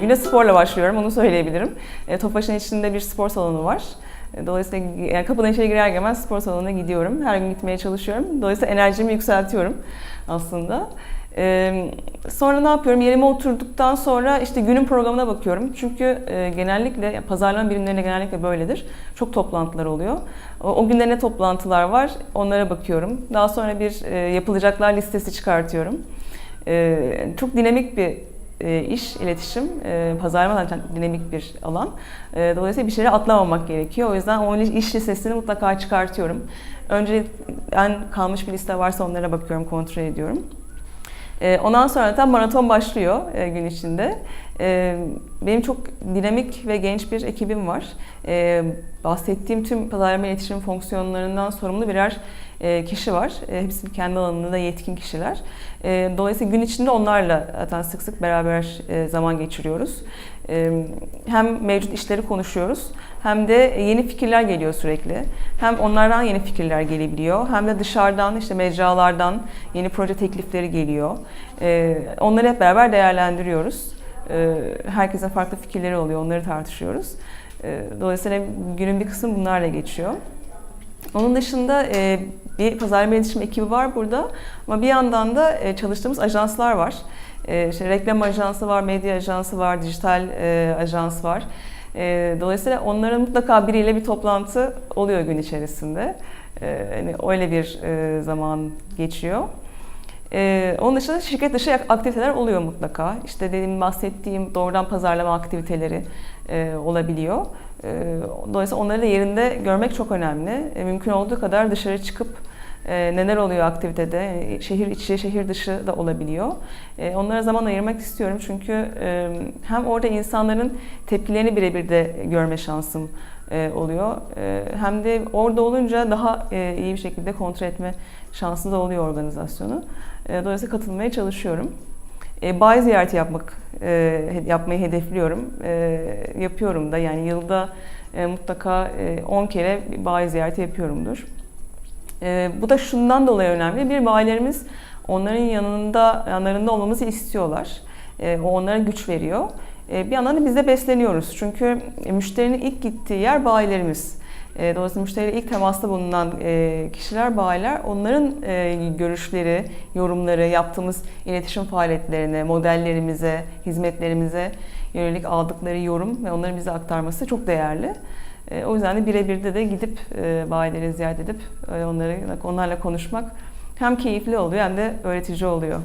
Güne sporla başlıyorum, onu söyleyebilirim. E, Tofaş'ın içinde bir spor salonu var. E, Dolayısıyla yani kapıdan içeri girer girmez spor salonuna gidiyorum. Her gün gitmeye çalışıyorum. Dolayısıyla enerjimi yükseltiyorum aslında. Ee, sonra ne yapıyorum? Yerime oturduktan sonra işte günün programına bakıyorum. Çünkü e, genellikle pazarlama birimlerinde genellikle böyledir. Çok toplantılar oluyor. O, o günde ne toplantılar var? Onlara bakıyorum. Daha sonra bir e, yapılacaklar listesi çıkartıyorum. E, çok dinamik bir e, iş, iletişim, e, pazarlama zaten dinamik bir alan. E, dolayısıyla bir şeyleri atlamamak gerekiyor. O yüzden o iş listesini mutlaka çıkartıyorum. Önce en kalmış bir liste varsa onlara bakıyorum, kontrol ediyorum. E, ondan sonra da maraton başlıyor e, gün içinde. E, benim çok dinamik ve genç bir ekibim var. E, bahsettiğim tüm pazarlama iletişim fonksiyonlarından sorumlu birer e, kişi var. Hepsi kendi alanında yetkin kişiler. Dolayısıyla gün içinde onlarla zaten sık sık beraber e, zaman geçiriyoruz. Hem mevcut işleri konuşuyoruz hem de yeni fikirler geliyor sürekli. Hem onlardan yeni fikirler gelebiliyor hem de dışarıdan işte mecralardan yeni proje teklifleri geliyor. Onları hep beraber değerlendiriyoruz. Herkesin farklı fikirleri oluyor, onları tartışıyoruz. Dolayısıyla günün bir kısmı bunlarla geçiyor. Onun dışında e, bir pazarlama iletişim ekibi var burada ama bir yandan da e, çalıştığımız ajanslar var. E, işte reklam ajansı var, medya ajansı var, dijital e, ajans var. E, dolayısıyla onların mutlaka biriyle bir toplantı oluyor gün içerisinde. E, öyle bir e, zaman geçiyor. Ee, onun dışında şirket dışı aktiviteler oluyor mutlaka. İşte dediğim bahsettiğim doğrudan pazarlama aktiviteleri e, olabiliyor. Dolayısıyla onları da yerinde görmek çok önemli. Mümkün olduğu kadar dışarı çıkıp e, neler oluyor aktivitede, şehir içi, şehir dışı da olabiliyor. E, onlara zaman ayırmak istiyorum çünkü e, hem orada insanların tepkilerini birebir de görme şansım oluyor. Hem de orada olunca daha iyi bir şekilde kontrol etme şansı da oluyor organizasyonu. Dolayısıyla katılmaya çalışıyorum. E, bayi ziyareti yapmak yapmayı hedefliyorum. Yapıyorum da yani yılda mutlaka e, 10 kere bayi ziyareti yapıyorumdur. E, bu da şundan dolayı önemli. Bir bayilerimiz onların yanında yanlarında olmamızı istiyorlar. E, o onlara güç veriyor. E, bir yandan da biz de besleniyoruz. Çünkü müşterinin ilk gittiği yer bayilerimiz. E, dolayısıyla müşteriyle ilk temasta bulunan e, kişiler, bayiler, onların e, görüşleri, yorumları, yaptığımız iletişim faaliyetlerine, modellerimize, hizmetlerimize yönelik aldıkları yorum ve onların bize aktarması çok değerli. O yüzden de birebir de gidip bayileri ziyaret edip onları onlarla konuşmak hem keyifli oluyor hem de öğretici oluyor.